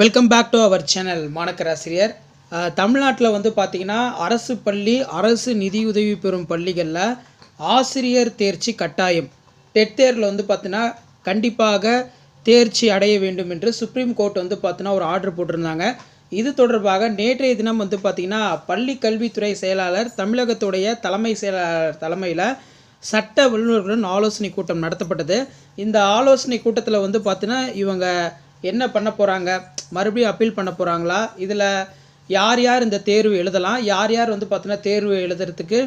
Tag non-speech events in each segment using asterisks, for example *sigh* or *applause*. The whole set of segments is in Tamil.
Welcome back to our channel மாணக்கராசிரியர் தமிழ்நாட்டில் வந்து பார்த்திங்கன்னா அரசு பள்ளி அரசு நிதியுதவி பெறும் பள்ளிகளில் ஆசிரியர் தேர்ச்சி கட்டாயம். டெட் தேர்வில் வந்து பார்த்தீங்கன்னா கண்டிப்பாக தேர்ச்சி அடைய வேண்டும் என்று சுப்ரீம் கோர்ட் வந்து பார்த்தீங்கன்னா ஒரு ஆர்டர் போட்டிருந்தாங்க. இது தொடர்பாக நேற்றைய தினம் வந்து பார்த்திங்கன்னா பள்ளி கல்வித்துறை செயலாளர் தமிழகத்துடைய தலைமை செயலாளர் தலைமையில் சட்ட வல்லுநர்களுடன் ஆலோசனை கூட்டம் நடத்தப்பட்டது. இந்த ஆலோசனை கூட்டத்தில் வந்து பார்த்தீங்கன்னா இவங்க என்ன பண்ண போகிறாங்க மறுபடியும் அப்பீல் பண்ண போகிறாங்களா இதில் யார் யார் இந்த தேர்வு எழுதலாம்? யார் யார் வந்து பார்த்தீங்கன்னா தேர்வு எழுதுறதுக்கு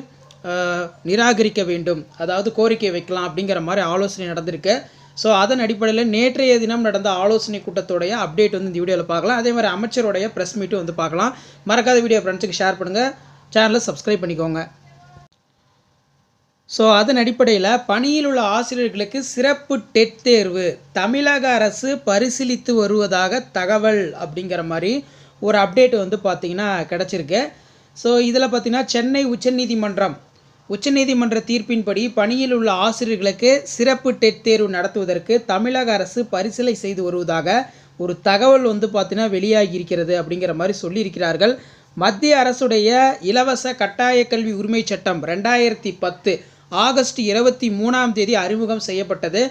நிராகரிக்க வேண்டும்? அதாவது கோரிக்கை வைக்கலாம் அப்படிங்கிற மாதிரி ஆலோசனை நடந்திருக்கு. ஸோ அதன் அடிப்படையில் நேற்றைய தினம் நடந்த ஆலோசனை கூட்டத்தோடைய அப்டேட் வந்து இந்த வீடியோவில் பார்க்கலாம். அதே மாதிரி அமைச்சருடைய ப்ரெஸ் மீட்டும் வந்து பார்க்கலாம். மறக்காத வீடியோ ஃப்ரெண்ட்ஸுக்கு ஷேர் பண்ணுங்கள் சேனலை சப்ஸ்கிரைப் பண்ணிக்கோங்க. ஸோ அதன் அடிப்படையில் பணியில் உள்ள ஆசிரியர்களுக்கு சிறப்பு டெட் தேர்வு தமிழக அரசு பரிசீலித்து வருவதாக தகவல் அப்படிங்கிற மாதிரி ஒரு அப்டேட் வந்து பார்த்திங்கன்னா கிடச்சிருக்கு. ஸோ இதில் பார்த்திங்கன்னா சென்னை உச்சநீதிமன்றம் உச்சநீதிமன்ற தீர்ப்பின்படி பணியில் உள்ள ஆசிரியர்களுக்கு சிறப்பு டெட் தேர்வு நடத்துவதற்கு தமிழக அரசு பரிசீலை செய்து வருவதாக ஒரு தகவல் வந்து பார்த்திங்கன்னா வெளியாகி இருக்கிறது அப்படிங்கிற மாதிரி சொல்லியிருக்கிறார்கள். மத்திய அரசுடைய இலவச கட்டாய கல்வி உரிமை சட்டம் ரெண்டாயிரத்தி பத்து ஆகஸ்ட் இருபத்தி மூணாம் தேதி அறிமுகம் செய்யப்பட்டது.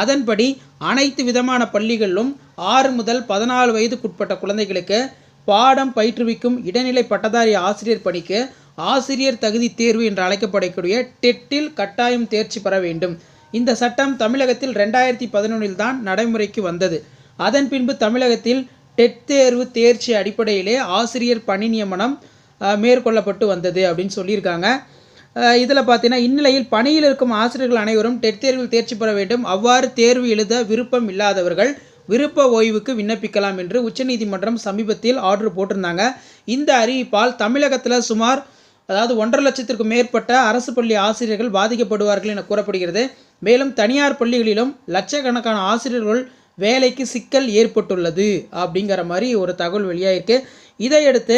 அதன்படி அனைத்து விதமான பள்ளிகளிலும் ஆறு முதல் பதினாலு வயதுக்குட்பட்ட குழந்தைகளுக்கு பாடம் பயிற்றுவிக்கும் இடைநிலை பட்டதாரி ஆசிரியர் பணிக்கு ஆசிரியர் தகுதி தேர்வு என்று அழைக்கப்படக்கூடிய டெட்டில் கட்டாயம் தேர்ச்சி பெற வேண்டும். இந்த சட்டம் தமிழகத்தில் ரெண்டாயிரத்தி பதினொன்றில் தான் நடைமுறைக்கு வந்தது. அதன் பின்பு தமிழகத்தில் டெட் தேர்வு தேர்ச்சி அடிப்படையிலே ஆசிரியர் பணி நியமனம் மேற்கொள்ளப்பட்டு வந்தது அப்படின்னு சொல்லியிருக்காங்க. இதில் பார்த்தீங்கன்னா இந்நிலையில் பணியில் இருக்கும் ஆசிரியர்கள் அனைவரும் டெட் தேர்வில் தேர்ச்சி பெற வேண்டும். அவ்வாறு தேர்வு எழுத விருப்பம் இல்லாதவர்கள் விருப்ப ஓய்வுக்கு விண்ணப்பிக்கலாம் என்று உச்சநீதிமன்றம் சமீபத்தில் ஆர்டர் போட்டிருந்தாங்க. இந்த அறிவிப்பால் தமிழகத்தில் சுமார் அதாவது ஒன்றரை லட்சத்திற்கும் மேற்பட்ட அரசு பள்ளி ஆசிரியர்கள் பாதிக்கப்படுவார்கள் என கூறப்படுகிறது. மேலும் தனியார் பள்ளிகளிலும் லட்சக்கணக்கான ஆசிரியர்கள் வேலைக்கு சிக்கல் ஏற்பட்டுள்ளது அப்படிங்கிற மாதிரி ஒரு தகவல் வெளியாகிருக்கு இதையடுத்து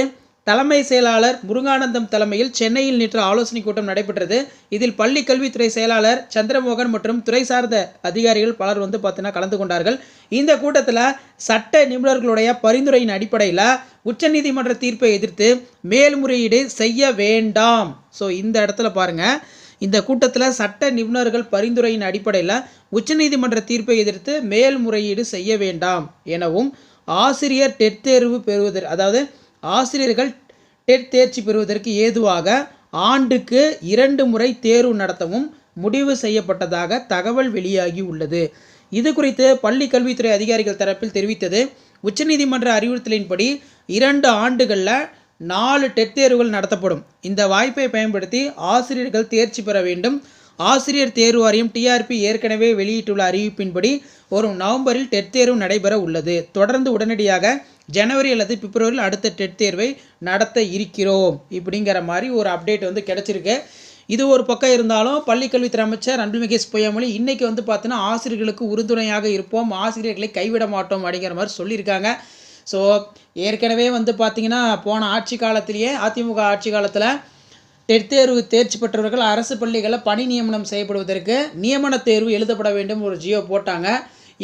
தலைமை செயலாளர் முருகானந்தம் தலைமையில் சென்னையில் நேற்று ஆலோசனை கூட்டம் நடைபெற்றது. இதில் பள்ளி கல்வித்துறை செயலாளர் சந்திரமோகன் மற்றும் துறை சார்ந்த அதிகாரிகள் பலர் வந்து பார்த்தீங்கன்னா கலந்து கொண்டார்கள். இந்த கூட்டத்தில் சட்ட நிபுணர்களுடைய பரிந்துரையின் அடிப்படையில் உச்சநீதிமன்ற தீர்ப்பை எதிர்த்து மேல்முறையீடு செய்ய வேண்டாம். ஸோ இந்த இடத்துல பாருங்க. இந்த கூட்டத்தில் சட்ட நிபுணர்கள் பரிந்துரையின் அடிப்படையில் உச்சநீதிமன்ற தீர்ப்பை எதிர்த்து மேல்முறையீடு செய்ய வேண்டாம் எனவும் ஆசிரியர் டெட் தேர்வு பெறுவதற்கு அதாவது ஆசிரியர்கள் டெட் தேர்ச்சி பெறுவதற்கு ஏதுவாக ஆண்டுக்கு இரண்டு முறை தேர்வு நடத்தவும் முடிவு செய்யப்பட்டதாக தகவல் வெளியாகி உள்ளது. இது குறித்து பள்ளி கல்வித்துறை அதிகாரிகள் தரப்பில் தெரிவித்தது உச்சநீதிமன்ற அறிவுறுத்தலின்படி இரண்டு ஆண்டுகளில் நாலு டெட் தேர்வுகள் நடத்தப்படும். இந்த வாய்ப்பை பயன்படுத்தி ஆசிரியர்கள் தேர்ச்சி பெற வேண்டும். ஆசிரியர் தேர்வு வாரியம் டிஆர்பி ஏற்கனவே வெளியிட்டுள்ள அறிவிப்பின்படி வரும் நவம்பரில் டெட் தேர்வு நடைபெற உள்ளது. தொடர்ந்து உடனடியாக ஜனவரி அல்லது பிப்ரவரியில் அடுத்த டெட் தேர்வை நடத்த இருக்கிறோம் இப்படிங்கிற மாதிரி ஒரு அப்டேட் வந்து கிடச்சிருக்கு. இது ஒரு பக்கம் இருந்தாலும் பள்ளிக்கல்வித்துறை அமைச்சர் அன்புமிகு பொய்யாமொழி இன்றைக்கி வந்து பார்த்தீங்கன்னா ஆசிரியர்களுக்கு உறுதுணையாக இருப்போம் ஆசிரியர்களை கைவிட மாட்டோம் அப்படிங்கிற மாதிரி சொல்லியிருக்காங்க. ஸோ ஏற்கனவே வந்து பார்த்திங்கன்னா போன ஆட்சி காலத்திலேயே அதிமுக ஆட்சி காலத்தில் டெட் தேர்வு தேர்ச்சி பெற்றவர்கள் அரசு பள்ளிகளில் பணி நியமனம் செய்யப்படுவதற்கு நியமன தேர்வு எழுதப்பட வேண்டும் ஒரு ஜியோ போட்டாங்க.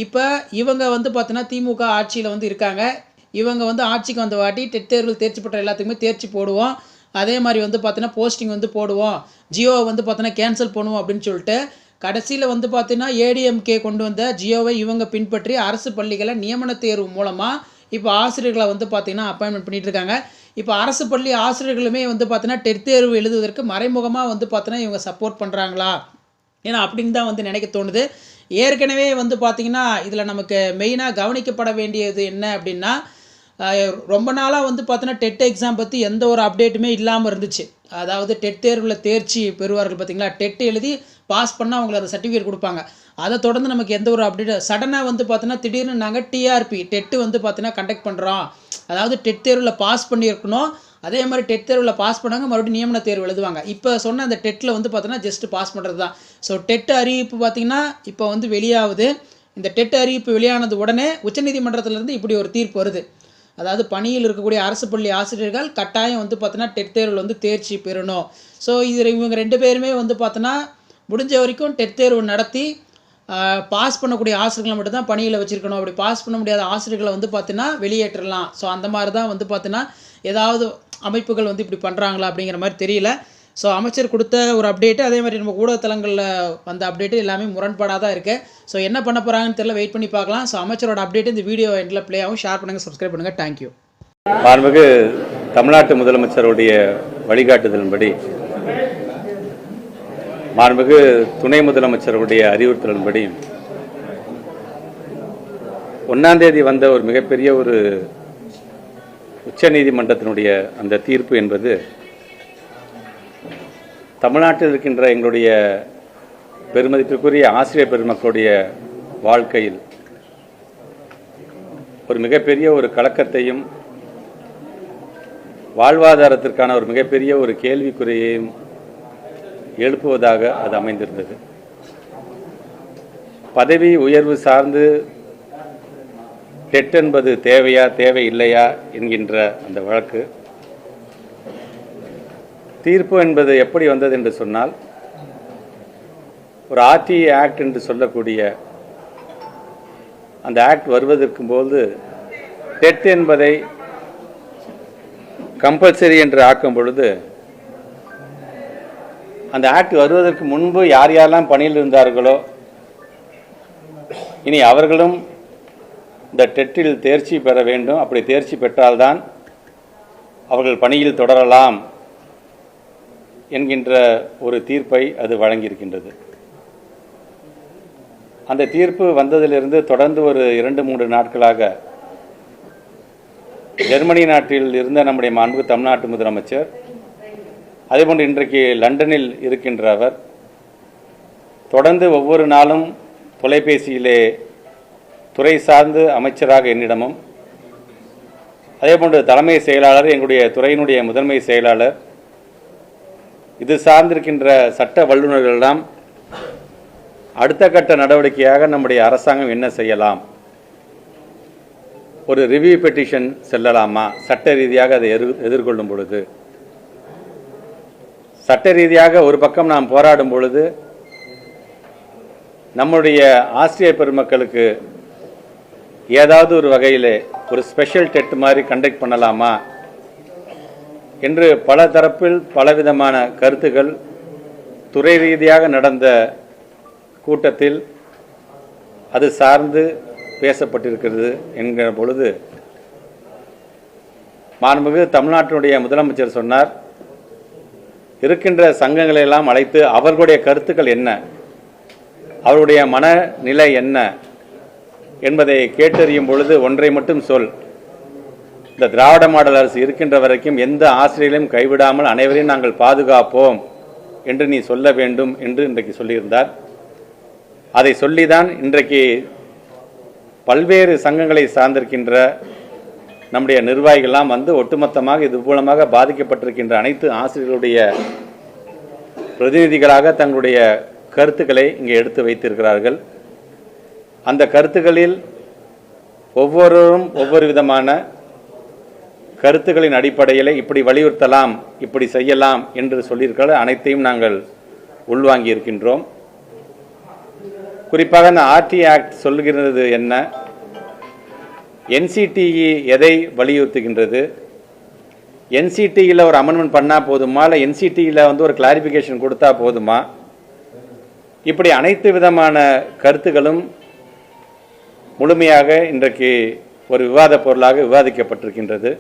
இப்போ இவங்க வந்து பார்த்தோன்னா திமுக ஆட்சியில் வந்து இருக்காங்க. இவங்க வந்து ஆட்சிக்கு வந்த வாட்டி டெட் தேர்வில் தேர்ச்சி பெற்ற எல்லாத்துக்குமே தேர்ச்சி போடுவோம். அதே மாதிரி வந்து பார்த்தீங்கன்னா போஸ்டிங் வந்து போடுவோம். ஜியோவை வந்து பார்த்தீங்கன்னா கேன்சல் பண்ணுவோம் அப்படின்னு சொல்லிட்டு கடைசியில் வந்து பார்த்தீங்கன்னா ஏடிஎம்கே கொண்டு வந்த ஜியோவை இவங்க பின்பற்றி அரசு பள்ளிகளை நியமன தேர்வு மூலமாக இப்போ ஆசிரியர்களை வந்து பார்த்தீங்கன்னா அப்பாயின்மெண்ட் பண்ணிட்டு இருக்காங்க. இப்போ அரசு பள்ளி ஆசிரியர்களுமே வந்து பார்த்தீங்கன்னா டெட் தேர்வு எழுதுவதற்கு மறைமுகமாக வந்து பார்த்தீங்கன்னா இவங்க சப்போர்ட் பண்ணுறாங்களா ஏன்னா அப்படின்னு தான் வந்து நினைக்க தோணுது. ஏற்கனவே வந்து பார்த்திங்கன்னா இதில் நமக்கு மெயினாக கவனிக்கப்பட வேண்டியது என்ன அப்படின்னா ரொம்ப நாளாக வந்து பார்த்தோன்னா டெட் எக்ஸாம் பற்றி எந்த ஒரு அப்டேட்டுமே இல்லாமல் இருந்துச்சு. அதாவது டெட் தேர்வில் தேர்ச்சி பெறுவார்கள் பார்த்தீங்களா டெட் எழுதி பாஸ் பண்ணால் அவங்களுக்கு அந்த சர்டிஃபிகேட் கொடுப்பாங்க. அதை தொடர்ந்து நமக்கு எந்த ஒரு அப்டேட் சடனாக வந்து பார்த்தோன்னா திடீர்னு நாங்கள் டிஆர்பி டெட்டு வந்து பார்த்தீங்கன்னா கண்டக்ட் பண்ணுறோம் அதாவது டெட் தேர்வில் பாஸ் பண்ணியிருக்கணும். அதே மாதிரி டெட் தேர்வில் பாஸ் பண்ணாங்க மறுபடியும் நியமன தேர்வு எழுதுவாங்க. இப்போ சொன்ன அந்த டெட்டில் வந்து பார்த்தோன்னா ஜஸ்ட் பாஸ் பண்ணுறது தான் ஸோ டெட் அறிவிப்பு பார்த்தீங்கன்னா இப்போ வந்து வெளியாகுது. இந்த டெட் அறிவிப்பு வெளியானது உடனே உச்சநீதிமன்றத்திலேருந்து இப்படி ஒரு தீர்ப்பு வருது. அதாவது பணியில் இருக்கக்கூடிய அரசு பள்ளி ஆசிரியர்கள் கட்டாயம் வந்து பார்த்தோன்னா டெட் தேர்வில் வந்து தேர்ச்சி பெறணும். ஸோ இதில் இவங்க ரெண்டு பேருமே வந்து பார்த்தோன்னா முடிஞ்ச வரைக்கும் டெட் தேர்வு நடத்தி பாஸ் பண்ணக்கூடிய ஆசிரியர்களை மட்டும்தான் பணியில் வச்சுருக்கணும். அப்படி பாஸ் பண்ண முடியாத ஆசிரியர்களை வந்து பார்த்தீங்கன்னா வெளியேற்றலாம். ஸோ அந்த மாதிரி தான் வந்து பார்த்தீங்கன்னா ஏதாவது அமைப்புகள் வந்து இப்படி பண்ணுறாங்களா அப்படிங்கிற மாதிரி தெரியல. ஸோ அமைச்சர் கொடுத்த ஒரு அப்டேட்டு அதே மாதிரி நம்ம ஊடகத்தலங்களில் வந்த அப்டேட்டு எல்லாமே முரண்பாடாக தான் இருக்குது ஸோ என்ன பண்ண போகிறாங்கன்னு தெரியல வெயிட் பண்ணி பார்க்கலாம். ஸோ அமைச்சரோட அப்டேட் இந்த வீடியோ எண்டில் ப்ளே ஆகும். ஷேர் பண்ணுங்கள் சப்ஸ்கிரைப் பண்ணுங்கள் தேங்க்யூ மாண்புமிகு தமிழ்நாட்டு முதலமைச்சருடைய வழிகாட்டுதலின்படி மாண்புமிகு துணை முதலமைச்சருடைய அறிவுறுத்தலின்படி ஒன்றாந்தேதி வந்த ஒரு மிகப்பெரிய ஒரு உச்சநீதிமன்றத்தினுடைய அந்த தீர்ப்பு என்பது தமிழ்நாட்டில் இருக்கின்ற எங்களுடைய பெருமதிப்பிற்குரிய ஆசிரியர் பெருமக்களுடைய வாழ்க்கையில் ஒரு மிகப்பெரிய ஒரு கலக்கத்தையும் வாழ்வாதாரத்திற்கான ஒரு மிகப்பெரிய ஒரு கேள்விக்குறையையும் எழுப்புவதாக அது அமைந்திருந்தது. பதவி உயர்வு சார்ந்து டெட் என்பது தேவையா தேவை இல்லையா என்கின்ற அந்த வழக்கு தீர்ப்பு என்பது எப்படி வந்தது என்று சொன்னால் ஒரு ஆர்டிஏ ஆக்ட் என்று சொல்லக்கூடிய அந்த ஆக்ட் வருவதற்கு போது டெட் என்பதை கம்பல்சரி என்று ஆக்கும் பொழுது அந்த ஆக்ட் வருவதற்கு முன்பு யார் யாரெல்லாம் பணியில் இருந்தார்களோ இனி அவர்களும் இந்த டெட்டில் தேர்ச்சி பெற வேண்டும். அப்படி தேர்ச்சி பெற்றால்தான் அவர்கள் பணியில் தொடரலாம். என்கின்ற ஒரு தீர்ப்பை அது வழங்கியிருக்கின்றது. அந்த தீர்ப்பு வந்ததிலிருந்து தொடர்ந்து ஒரு இரண்டு மூன்று நாட்களாக ஜெர்மனி நாட்டில் இருந்த நம்முடைய மாண்பு தமிழ்நாட்டு முதலமைச்சர் அதேபோன்று இன்றைக்கு லண்டனில் இருக்கின்ற அவர் தொடர்ந்து ஒவ்வொரு நாளும் தொலைபேசியிலே துறை சார்ந்து அமைச்சராக என்னிடமும் அதேபோன்று தலைமை செயலாளர் எங்களுடைய துறையினுடைய முதன்மை செயலாளர் இது சார்ந்திருக்கின்ற சட்ட வல்லுநர்களெல்லாம் அடுத்த கட்ட நடவடிக்கையாக நம்முடைய அரசாங்கம் என்ன செய்யலாம்? ஒரு ரிவ்யூ பெட்டிஷன் செல்லலாமா? சட்ட ரீதியாக அதை எதிர் எதிர்கொள்ளும் பொழுது. சட்ட ரீதியாக ஒரு பக்கம் நாம் போராடும் பொழுது நம்முடைய ஆசிரியர் பெருமக்களுக்கு ஏதாவது ஒரு வகையிலே ஒரு ஸ்பெஷல் டெட் மாதிரி கண்டக்ட் பண்ணலாமா? என்று பல தரப்பில் பலவிதமான கருத்துக்கள் துறை ரீதியாக நடந்த கூட்டத்தில் அது சார்ந்து பேசப்பட்டிருக்கிறது என்கிற பொழுது மாண்புமிகு தமிழ்நாட்டினுடைய முதலமைச்சர் சொன்னார் இருக்கின்ற சங்கங்களை எல்லாம் அழைத்து அவர்களுடைய கருத்துக்கள் என்ன அவருடைய மனநிலை என்ன என்பதை கேட்டறியும் பொழுது ஒன்றை மட்டும் சொல். இந்த திராவிட மாடல் அரசு இருக்கின்ற வரைக்கும் எந்த ஆசிரியர்களையும் கைவிடாமல் அனைவரையும் நாங்கள் பாதுகாப்போம் என்று நீ சொல்ல வேண்டும் என்று இன்றைக்கு சொல்லியிருந்தார். அதை சொல்லிதான் இன்றைக்கு பல்வேறு சங்கங்களை சார்ந்திருக்கின்ற நம்முடைய நிர்வாகிகள்லாம் வந்து ஒட்டுமொத்தமாக இது மூலமாக பாதிக்கப்பட்டிருக்கின்ற அனைத்து ஆசிரியர்களுடைய பிரதிநிதிகளாக தங்களுடைய கருத்துக்களை இங்கே எடுத்து வைத்திருக்கிறார்கள். அந்த கருத்துக்களில் ஒவ்வொருவரும் ஒவ்வொரு விதமான கருத்துக்களின் அடிப்படையில் இப்படி வலியுறுத்தலாம் இப்படி செய்யலாம் என்று சொல்லியிருக்கிற அனைத்தையும் நாங்கள் உள்வாங்கி இருக்கின்றோம் குறிப்பாக அந்த ஆர்டி ஆக்ட் சொல்லுகிறது என்ன? என்சிடிஇ எதை வலியுறுத்துகின்றது? என்சிடியில் ஒரு அமெண்ட்மெண்ட் பண்ணால் போதுமா? இல்லை என்சிடியில் வந்து ஒரு கிளாரிஃபிகேஷன் கொடுத்தா போதுமா? இப்படி அனைத்து விதமான கருத்துகளும் முழுமையாக இன்றைக்கு ஒரு விவாத பொருளாக விவாதிக்கப்பட்டிருக்கின்றது.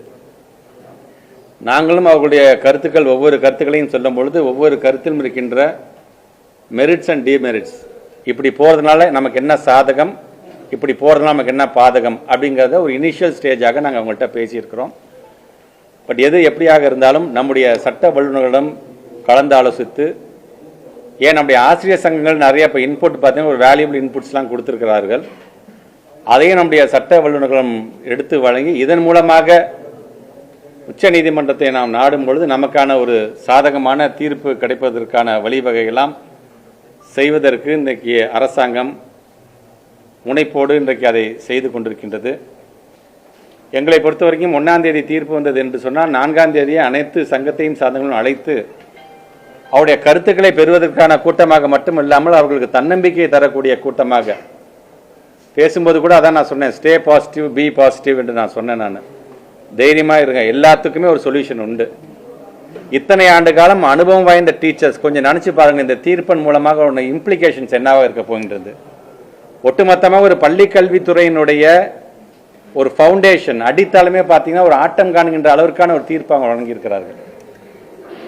நாங்களும் அவர்களுடைய கருத்துக்கள் ஒவ்வொரு கருத்துக்களையும் சொல்லும் பொழுது ஒவ்வொரு கருத்திலும் இருக்கின்ற மெரிட்ஸ் அண்ட் டிமெரிட்ஸ் இப்படி போகிறதுனால நமக்கு என்ன சாதகம்? இப்படி போகிறதுனால நமக்கு என்ன பாதகம்? அப்படிங்கிறத ஒரு இனிஷியல் ஸ்டேஜாக நாங்கள் அவங்கள்ட்ட பேசியிருக்கிறோம். பட் எது எப்படியாக இருந்தாலும் நம்முடைய சட்ட வல்லுநர்களிடம் கலந்து ஆலோசித்து ஏன் நம்முடைய ஆசிரியர் சங்கங்கள் நிறைய இப்போ இன்புட் பார்த்தீங்கன்னா ஒரு வேல்யூபிள் இன்புட்ஸ்லாம் கொடுத்துருக்கிறார்கள். அதையும் நம்முடைய சட்ட வல்லுநர்களும் எடுத்து வழங்கி இதன் மூலமாக உச்ச நீதிமன்றத்தை நாம் நாடும் பொழுது நமக்கான ஒரு சாதகமான தீர்ப்பு கிடைப்பதற்கான வழிவகையெல்லாம் செய்வதற்கு இன்றைக்கு அரசாங்கம் முனைப்போடு இன்றைக்கு அதை செய்து கொண்டிருக்கின்றது. எங்களை பொறுத்த வரைக்கும் ஒன்றாம் தேதி தீர்ப்பு வந்தது என்று சொன்னால் நான்காம் தேதியை அனைத்து சங்கத்தையும் சாதங்களும் அழைத்து அவருடைய கருத்துக்களை பெறுவதற்கான கூட்டமாக மட்டும் இல்லாமல் அவர்களுக்கு தன்னம்பிக்கையை தரக்கூடிய கூட்டமாக பேசும்போது கூட அதான் நான் சொன்னேன் ஸ்டே பாசிட்டிவ் பி பாசிட்டிவ் என்று நான் சொன்னேன் நான். தைரியமாக இருங்க. எல்லாத்துக்குமே ஒரு சொல்யூஷன் உண்டு. இத்தனை ஆண்டு காலம் அனுபவம் வாய்ந்த டீச்சர்ஸ் கொஞ்சம் நினச்சி பாருங்க. இந்த தீர்ப்பின் மூலமாக ஒன்று இம்ப்ளிகேஷன்ஸ் என்னவாக இருக்க போகின்றது? ஒட்டுமொத்தமாக ஒரு பள்ளி கல்வித்துறையினுடைய ஒரு ஃபவுண்டேஷன் அடித்தளமே பார்த்தீங்கன்னா ஒரு ஆட்டம் காணுகின்ற அளவிற்கான ஒரு தீர்ப்பு அவங்க வழங்கியிருக்கிறார்கள்.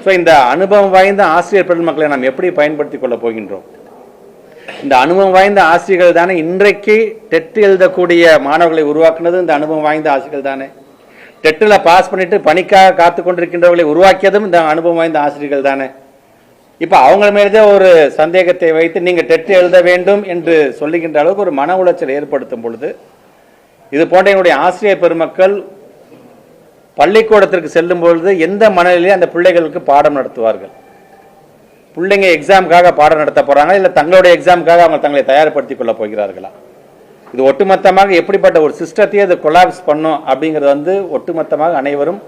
ஸோ இந்த அனுபவம் வாய்ந்த ஆசிரியர் பெருமக்களை நாம் எப்படி பயன்படுத்திக் கொள்ள போகின்றோம்? இந்த அனுபவம் வாய்ந்த ஆசிரியர்கள் தானே இன்றைக்கு டெட் எழுதக்கூடிய மாணவர்களை உருவாக்குனது. இந்த அனுபவம் வாய்ந்த ஆசிரியர்கள் தானே? டெட்டில் பாஸ் பண்ணிட்டு பணிக்காக காத்து கொண்டிருக்கின்றவர்களை உருவாக்கியதும் இந்த அனுபவம் வாய்ந்த ஆசிரியர்கள் தானே. இப்போ அவங்க மேலே ஒரு சந்தேகத்தை வைத்து நீங்கள் டெட் எழுத வேண்டும் என்று சொல்லுகின்ற அளவுக்கு ஒரு மன உளைச்சல் ஏற்படுத்தும் பொழுது இது போன்ற என்னுடைய ஆசிரியர் பெருமக்கள் பள்ளிக்கூடத்திற்கு செல்லும் பொழுது எந்த மனநிலையே அந்த பிள்ளைகளுக்கு பாடம் நடத்துவார்கள்? பிள்ளைங்க எக்ஸாமுக்காக பாடம் நடத்த போகிறாங்களா இல்லை தங்களுடைய எக்ஸாமுக்காக அவங்க தங்களை தயார்படுத்திக் கொள்ள போகிறார்களா? இது ஒட்டுமொத்தமாக எப்படிப்பட்ட ஒரு சிஸ்டத்தையே அது கொலாப்ஸ் பண்ணும் அப்படிங்கிறது வந்து ஒட்டுமொத்தமாக அனைவரும்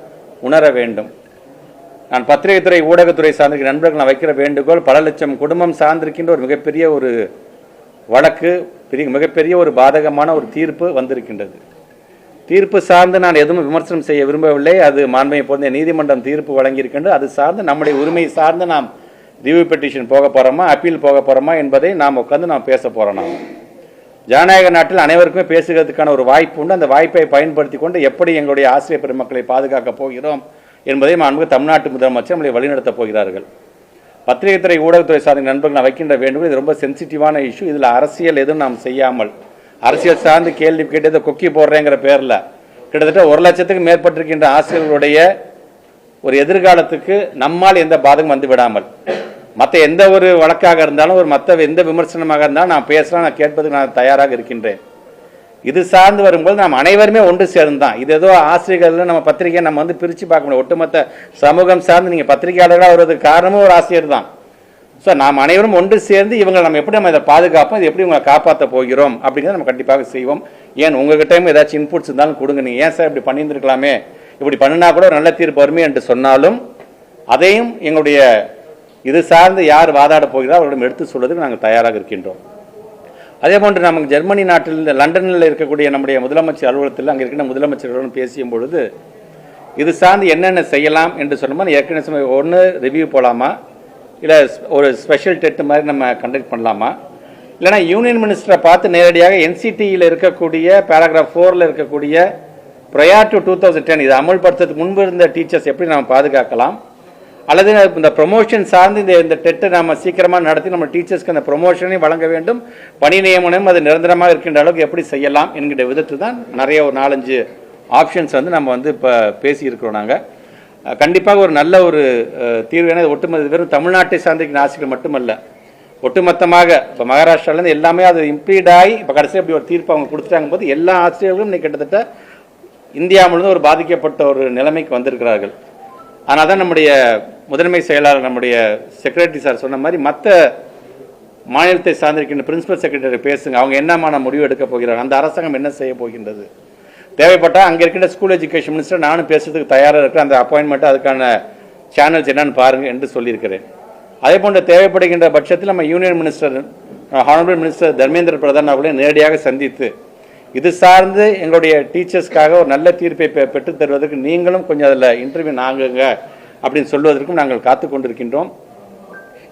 உணர வேண்டும். நான் பத்திரிகை துறை ஊடகத்துறை சார்ந்திருக்கிற நண்பர்கள் நான் வைக்கிற வேண்டுகோள் பல லட்சம் குடும்பம் சார்ந்திருக்கின்ற ஒரு மிகப்பெரிய ஒரு வழக்கு பெரிய மிகப்பெரிய ஒரு பாதகமான ஒரு தீர்ப்பு வந்திருக்கின்றது. தீர்ப்பு சார்ந்து நான் எதுவும் விமர்சனம் செய்ய விரும்பவில்லை. அது மாண்பை பொருந்திய நீதிமன்றம் தீர்ப்பு வழங்கியிருக்கின்றது. அது சார்ந்து நம்முடைய உரிமை சார்ந்து நாம் ரிவ்யூ பெட்டிஷன் போக போகிறோமா அப்பீல் போக போகிறோமா என்பதை நாம் உட்காந்து நாம் பேச போகிறோம் நாம். ஜனநாயக நாட்டில் அனைவருக்குமே பேசுகிறதுக்கான ஒரு வாய்ப்பு உண்டு. அந்த வாய்ப்பை பயன்படுத்தி கொண்டு எப்படி எங்களுடைய ஆசிரியர் பெருமக்களை பாதுகாக்கப் போகிறோம் என்பதை மாண்பு தமிழ்நாட்டு முதலமைச்சர் நம்மளை வழிநடத்தப் போகிறார்கள். பத்திரிகை துறை ஊடகத்துறை சார்ந்த நண்பர்கள் நான் வைக்கின்ற வேண்டும் இது ரொம்ப சென்சிட்டிவான இஷ்யூ இதில் அரசியல் எதுவும் நாம் செய்யாமல் அரசியல் சார்ந்து கேள்வி கேட்டதை கொக்கி போடுறேங்கிற பேரில் கிட்டத்தட்ட ஒரு லட்சத்துக்கு மேற்பட்டிருக்கின்ற ஆசிரியர்களுடைய ஒரு எதிர்காலத்துக்கு நம்மால் எந்த பாதகம் வந்து விடாமல் மற்ற எந்த ஒரு வழக்காக இருந்தாலும் ஒரு மற்ற எந்த விமர்சனமாக இருந்தாலும் நான் பேசலாம் நான் கேட்பதுக்கு நான் தயாராக இருக்கின்றேன். இது சார்ந்து வரும்போது நாம் அனைவருமே ஒன்று சேர்ந்தான் இது ஏதோ ஆசிரியர்கள் நம்ம பத்திரிகை நம்ம வந்து பிரித்து பார்க்க முடியும். ஒட்டுமொத்த சமூகம் சார்ந்து நீங்கள் பத்திரிகையாளர்களாக வருவதற்கு காரணமும் ஒரு ஆசிரியர் தான் ஸோ நாம் அனைவரும் ஒன்று சேர்ந்து இவங்களை நம்ம எப்படி நம்ம இதை பாதுகாப்போம் இது எப்படி இவங்களை காப்பாற்ற போகிறோம் அப்படிங்கிறத நம்ம கண்டிப்பாக செய்வோம். ஏன் உங்ககிட்டயும் ஏதாச்சும் இன்புட்ஸ் இருந்தாலும் கொடுங்க. நீங்கள் ஏன் சார் இப்படி பண்ணியிருந்துருக்கலாமே? இப்படி பண்ணினா கூட ஒரு நல்ல தீர்ப்பு வருமே என்று சொன்னாலும் அதையும் எங்களுடைய இது சார்ந்து யார் வாதாட போகிறார் அவர்களிடம் எடுத்து சொல்வதற்கு நாங்கள் தயாராக இருக்கின்றோம். அதே போன்று நமக்கு ஜெர்மனி நாட்டில் லண்டனில் இருக்கக்கூடிய நம்முடைய முதலமைச்சர் அலுவலகத்தில் அங்கே இருக்கிற முதலமைச்சர்களுடன் பேசியும் பொழுது இது சார்ந்து என்னென்ன செய்யலாம் என்று சொன்னோம்னா ஏற்கனவே சமயம் ஒன்று ரிவ்யூ போகலாமா இல்லை ஒரு ஸ்பெஷல் டெட் மாதிரி நம்ம கண்டக்ட் பண்ணலாமா? இல்லைனா யூனியன் மினிஸ்டரை பார்த்து நேரடியாக என்சிடியில் இருக்கக்கூடிய பேராகிராஃப் ஃபோரில் இருக்கக்கூடிய prior to two thousand ten இதை அமல்படுத்துறதுக்கு முன்பு இருந்த டீச்சர்ஸ் எப்படி நம்ம பாதுகாக்கலாம்? அல்லது இந்த ப்ரொமோஷன் சார்ந்து இந்த இந்த டெட்டை நம்ம சீக்கிரமாக நடத்தி நம்ம டீச்சர்ஸ்க்கு அந்த ப்ரொமோஷனையும் வழங்க வேண்டும். பணி நியமனம் அது நிரந்தரமாக இருக்கின்ற அளவுக்கு எப்படி செய்யலாம் என்கிற விதத்தில் தான் நிறைய ஒரு நாலஞ்சு ஆப்ஷன்ஸ் வந்து நம்ம வந்து இப்போ பேசியிருக்கிறோம் நாங்கள் கண்டிப்பாக ஒரு நல்ல ஒரு தீர்வு ஏன்னா ஒட்டுமொத்த வெறும் தமிழ்நாட்டை சார்ந்திருக்கிற ஆசிரியர் மட்டுமல்ல. ஒட்டுமொத்தமாக இப்போ மகாராஷ்டிராலேருந்து எல்லாமே அது இம்ப்ளீட் ஆகி இப்போ கடைசியாக இப்படி ஒரு தீர்ப்பு அவங்க கொடுத்துட்டாங்க போது எல்லா ஆசிரியர்களும் இன்னைக்கு கிட்டத்தட்ட இந்தியா முழுவதும் ஒரு பாதிக்கப்பட்ட ஒரு நிலைமைக்கு வந்திருக்கிறார்கள். ஆனால் தான் நம்முடைய முதன்மை செயலாளர் நம்முடைய செக்ரட்டரி சார் சொன்ன மாதிரி மற்ற மாநிலத்தை சார்ந்திருக்கின்ற பிரின்சிபல் செக்ரட்டரி பேசுங்க. அவங்க என்னமான முடிவு எடுக்க போகிறாங்க அந்த அரசாங்கம் என்ன செய்ய போகின்றது? தேவைப்பட்டால் அங்கே இருக்கின்ற ஸ்கூல் எஜுகேஷன் மினிஸ்டர் நானும் பேசுறதுக்கு தயாராக இருக்கிறேன். அந்த அப்பாயின்மெண்ட் அதுக்கான சேனல்ஸ் என்னன்னு பாருங்கள் என்று சொல்லியிருக்கிறேன். அதே போன்று தேவைப்படுகின்ற பட்சத்தில் நம்ம union minister honourable minister Dharmendra Pradhan அவர்களை நேரடியாக சந்தித்து இது சார்ந்து எங்களுடைய டீச்சர்ஸ்க்காக ஒரு நல்ல தீர்ப்பை பெ- தருவதற்கு நீங்களும் கொஞ்சம் அதில் இன்டர்வியூ நாங்குங்க அப்படின்னு சொல்வதற்கும் நாங்கள் காத்து கொண்டிருக்கின்றோம்.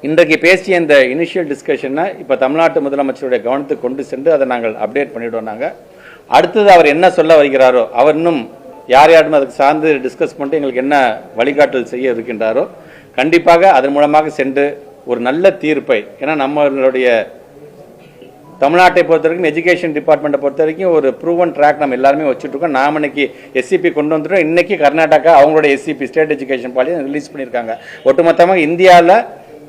இன்றைக்கு பேசிய இந்த இனிஷியல் டிஸ்கஷனை இப்போ தமிழ்நாட்டு முதலமைச்சருடைய கவனத்துக்கு கொண்டு சென்று அதை நாங்கள் அப்டேட் பண்ணிவிடுவோம் நாங்கள் அடுத்தது அவர் என்ன சொல்ல வருகிறாரோ அவர் இன்னும் யார் யாரும் அதுக்கு சார்ந்து டிஸ்கஸ் பண்ணிட்டு எங்களுக்கு என்ன வழிகாட்டல் செய்ய இருக்கின்றாரோ கண்டிப்பாக அதன் மூலமாக சென்று ஒரு நல்ல தீர்ப்பை ஏன்னா நம்மளுடைய தமிழ்நாட்டை பொறுத்த வரைக்கும் எஜுகேஷன் டிபார்ட்மெண்ட்டை பொறுத்த வரைக்கும் ஒரு ப்ரூவன் ட்ராக் நம்ம எல்லாருமே வச்சுட்டு இருக்கோம் இன்னைக்கு எஸ்சிபி கொண்டு வந்துட்டோம். இன்றைக்கி கர்நாடகா அவங்களோட SCP state education policy release பண்ணியிருக்காங்க. ஒட்டுமொத்தமாக இந்தியாவில்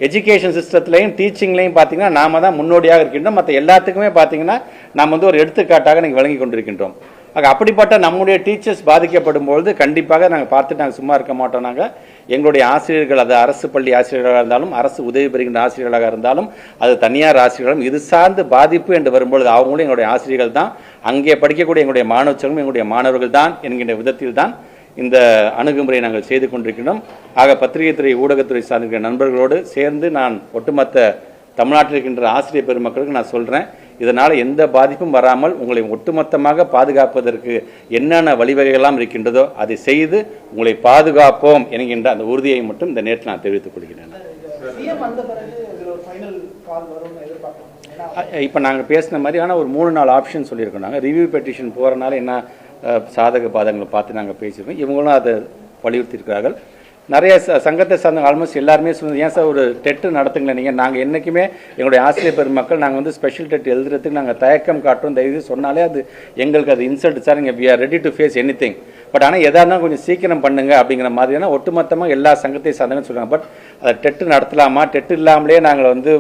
எஜுகேஷன் சிஸ்டத்துலையும் டீச்சிங்லையும் பார்த்தீங்கன்னா நாம தான் முன்னோடியாக இருக்கின்றோம். மற்ற எல்லாத்துக்குமே பார்த்தீங்கன்னா நாம் வந்து ஒரு எடுத்துக்காட்டாக நீங்கள் வழங்கி கொண்டிருக்கின்றோம். ஆக அப்படிப்பட்ட நம்முடைய டீச்சர்ஸ் பாதிக்கப்படும் பொழுது கண்டிப்பாக நாங்கள் பார்த்துட்டு நாங்கள் சும்மா இருக்க மாட்டோம். நாங்கள் எங்களுடைய ஆசிரியர்கள் அது அரசு பள்ளி ஆசிரியர்களாக இருந்தாலும் அரசு உதவி பெறுகின்ற ஆசிரியர்களாக இருந்தாலும் அது தனியார் ஆசிரியர்களும் இது சார்ந்து பாதிப்பு என்று வரும்பொழுது அவங்களும் எங்களுடைய ஆசிரியர்கள் தான். அங்கே படிக்கக்கூடிய எங்களுடைய மாணவர்களும் எங்களுடைய மாணவர்கள் தான் என்கின்ற விதத்தில் தான் இந்த அணுகுமுறையை நாங்கள் செய்து கொண்டிருக்கிறோம் ஆக பத்திரிகை துறை ஊடகத்துறை சார்ந்திருக்கிற நண்பர்களோடு சேர்ந்து நான் ஒட்டுமொத்த தமிழ்நாட்டில் இருக்கின்ற ஆசிரியர் பெருமக்களுக்கு நான் சொல்கிறேன் இதனால் எந்த பாதிப்பும் வராமல் உங்களை ஒட்டுமொத்தமாக பாதுகாப்பதற்கு என்னென்ன வழிவகைகள்லாம் இருக்கின்றதோ அதை செய்து உங்களை பாதுகாப்போம் என்கின்ற அந்த உறுதியை மட்டும் இந்த நேரத்தில் நான் தெரிவித்துக் கொள்கிறேன். இப்போ நாங்கள் பேசின மாதிரி ஆனால் ஒரு மூணு நாலு ஆப்ஷன் சொல்லியிருக்கோம். நாங்கள் ரிவ்யூ பெட்டிஷன் போகிறனால என்ன சாதக பாதகங்களை பார்த்து நாங்கள் பேசியிருக்கோம். இவங்களும் அதை வலியுறுத்தியிருக்கிறார்கள். நிறைய ச- சங்கத்தை சார்ந்த ஆல்மோஸ்ட் எல்லாருமே சொன்னது ஏன் சார் ஒரு டெட்டு நடத்துங்களேன் நீங்கள் நாங்கள் என்றைக்குமே எங்களுடைய ஆசிரியர் பெருமக்கள் நாங்கள் வந்து ஸ்பெஷல் டெட் எழுதுறதுக்கு நாங்கள் தயக்கம் காட்டுறோம். தயவு சொன்னாலே அது எங்களுக்கு அது இன்சல்ட் சார். நீங்கள் we are ready to face anything but ஆனால் எதாக இருந்தாலும் கொஞ்சம் சீக்கிரம் பண்ணுங்க அப்படிங்கிற மாதிரியான ஒட்டுமொத்தமாக எல்லா சங்கத்தையும் சார்ந்தவங்க சொல்கிறாங்க பட் அதை டெட்டு நடத்தலாமா? டெட்டு இல்லாமலே நாங்கள் வந்து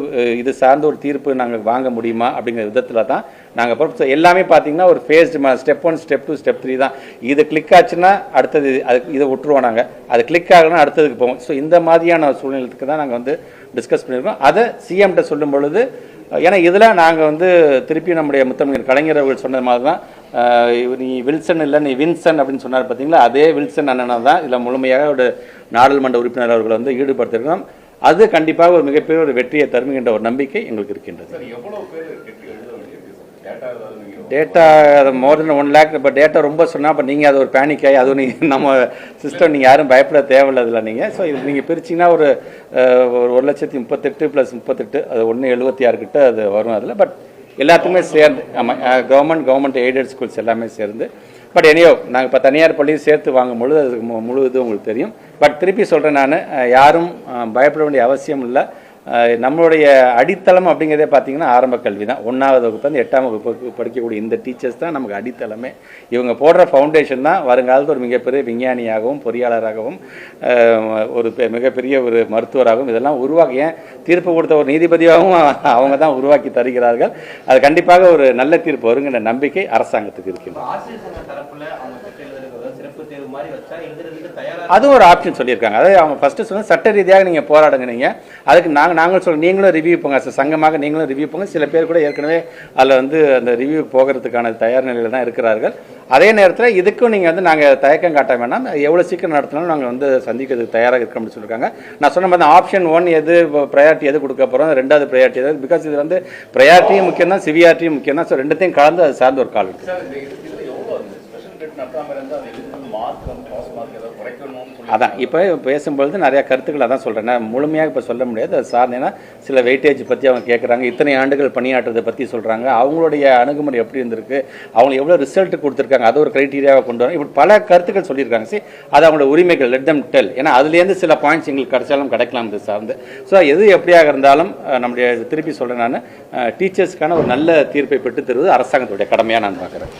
இது சார்ந்த ஒரு தீர்ப்பு நாங்கள் வாங்க முடியுமா? அப்படிங்கிற விதத்தில் தான் நாங்கள் அப்புறம் எல்லாமே பார்த்தீங்கன்னா ஒரு phased step one step two step three தான். இது கிளிக் ஆச்சுன்னா அடுத்தது அது இதை விட்டுருவோம் நாங்கள் அது கிளிக் ஆகலைன்னா அடுத்ததுக்கு போவோம். ஸோ இந்த மாதிரியான சூழ்நிலைக்கு தான் நாங்கள் வந்து டிஸ்கஸ் பண்ணியிருக்கோம். அதை சிஎம்கிட்ட சொல்லும் பொழுது ஏன்னா இதில் நாங்கள் வந்து திருப்பி நம்முடைய முத்தமிழர் கலைஞர் அவர்கள் சொன்னது மாதிரி தான் நீ வில்சன் இல்லை நீ வின்சன் அப்படின்னு சொன்னார் பார்த்தீங்களா அதே வில்சன் அண்ணனை தான் இதில் முழுமையாக ஒரு நாடாளுமன்ற உறுப்பினர் அவர்களை வந்து ஈடுபடுத்திருக்கிறோம். அது கண்டிப்பாக ஒரு மிகப்பெரிய ஒரு வெற்றியை தருமுகின்ற ஒரு நம்பிக்கை எங்களுக்கு இருக்கின்றது. Data more than one lakh இப்போ டேட்டா ரொம்ப சொன்னால் இப்போ நீங்கள் அது ஒரு பேனிக் ஆகி அதுவும் நீங்கள் *laughs* நம்ம சிஸ்டம் நீங்கள் யாரும் பயப்பட தேவையில்லை அதில் நீங்கள் ஸோ இது நீங்கள் பிரிச்சிங்கன்னா ஒரு ஒரு ஒரு லட்சத்தி முப்பத்தெட்டு ப்ளஸ் முப்பத்தெட்டு அது ஒன்று எழுபத்தி ஆறு கிட்ட அது வரும் அதில். பட் எல்லாத்துக்குமே சேர்ந்து ஆமாம் கவர்மெண்ட் கவர்மெண்ட் எய்டட் ஸ்கூல்ஸ் எல்லாமே சேர்ந்து. பட் எனியோ நாங்கள் இப்போ தனியார் பள்ளியும் சேர்த்து வாங்கும் பொழுது அது மு- முழு இது உங்களுக்கு தெரியும். பட் திருப்பி சொல்கிறேன் நான் யாரும் பயப்பட வேண்டிய அவசியம் இல்லை. நம்மளுடைய அடித்தளம் அப்படிங்கிறதே பார்த்தீங்கன்னா ஆரம்ப கல்வி தான் ஒன்றாவது வகுப்பு எட்டாம் வகுப்புக்கு படிக்கக்கூடிய இந்த டீச்சர்ஸ் தான் நமக்கு அடித்தளமே. இவங்க போடுற ஃபவுண்டேஷன் தான் வருங்காலத்தில் ஒரு மிகப்பெரிய விஞ்ஞானியாகவும் பொறியாளராகவும் ஒரு பெ- மிகப்பெரிய ஒரு மருத்துவராகவும் இதெல்லாம் உருவாக்கி ஏன் தீர்ப்பு கொடுத்த ஒரு நீதிபதியாகவும் *laughs* அவங்க தான் உருவாக்கி தருகிறார்கள். அது கண்டிப்பாக ஒரு நல்ல தீர்ப்பு வருங்கிற நம்பிக்கை அரசாங்கத்துக்கு இருக்கின்றது. அதுவும் ஒரு ஆப்ஷன் சொல்லியிருக்காங்க. அதாவது அவங்க ஃபஸ்ட்டு சொன்ன சட்ட ரீதியாக நீங்கள் போராடுங்க நீங்கள் அதுக்கு நாங்கள் நாங்களும் சொல்ல நீங்களும் ரிவ்யூ போங்க சங்கமாக நீங்களும் ரிவ்யூ போங்க. சில பேர் கூட ஏற்கனவே அதில் வந்து அந்த ரிவ்யூ போகிறதுக்கான தயார் நிலையில் தான் இருக்கிறார்கள். அதே நேரத்தில் இதுக்கும் நீங்கள் வந்து நாங்கள் தயக்கம் காட்ட வேண்டாம் எவ்வளோ சீக்கிரம் நடத்தினாலும் நாங்கள் வந்து சந்திக்கிறதுக்கு தயாராக இருக்கோம்னு சொல்லியிருக்காங்க. நான் சொன்ன மாதிரி ஆப்ஷன் ஒன் எது ப்ரையாரிட்டி எது கொடுக்க போகிறோம் ரெண்டாவது ப்ரையாரிட்டி எது? பிகாஸ் இது வந்து ப்ரையாரிட்டியும் முக்கியம் தான் சிவியாரிட்டியும் முக்கியம் தான். ஸோ ரெண்டுத்தையும் கலந்து அது சார்ந்த ஒரு கால் இருக்குது அதான் இப்போ பேசும்பொழுது நிறையா கருத்துக்கள் அதான் சொல்கிறேன் நான் முழுமையாக இப்போ சொல்ல முடியாது. அது சார்ந்தேன்னா சில வெயிட்டேஜ் பற்றி அவங்க கேட்குறாங்க இத்தனை ஆண்டுகள் பணியாற்றுறதை பற்றி சொல்கிறாங்க அவங்களுடைய அணுகுமுறை எப்படி இருந்திருக்கு? அவங்க எவ்வளோ ரிசல்ட் கொடுத்துருக்காங்க? அது ஒரு க்ரைட்டீரியாவை கொண்டு வரோம் இப்படி பல கருத்துக்கள் சொல்லியிருக்காங்க. சரி அது அவங்களோட உரிமைகள். லெட் தம் டெல் ஏன்னா அதுலேருந்து சில பாயிண்ட்ஸ் எங்களுக்கு கிடைச்சாலும் கிடைக்கலாம் இது சார்ந்து. ஸோ எது எப்படியாக இருந்தாலும் நம்முடைய திருப்பி சொல்கிறேன் நான். டீச்சர்ஸ்க்கான ஒரு நல்ல தீர்ப்பை பெற்று தருவது அரசாங்கத்துடைய கடமையாக நான் பார்க்குறேன்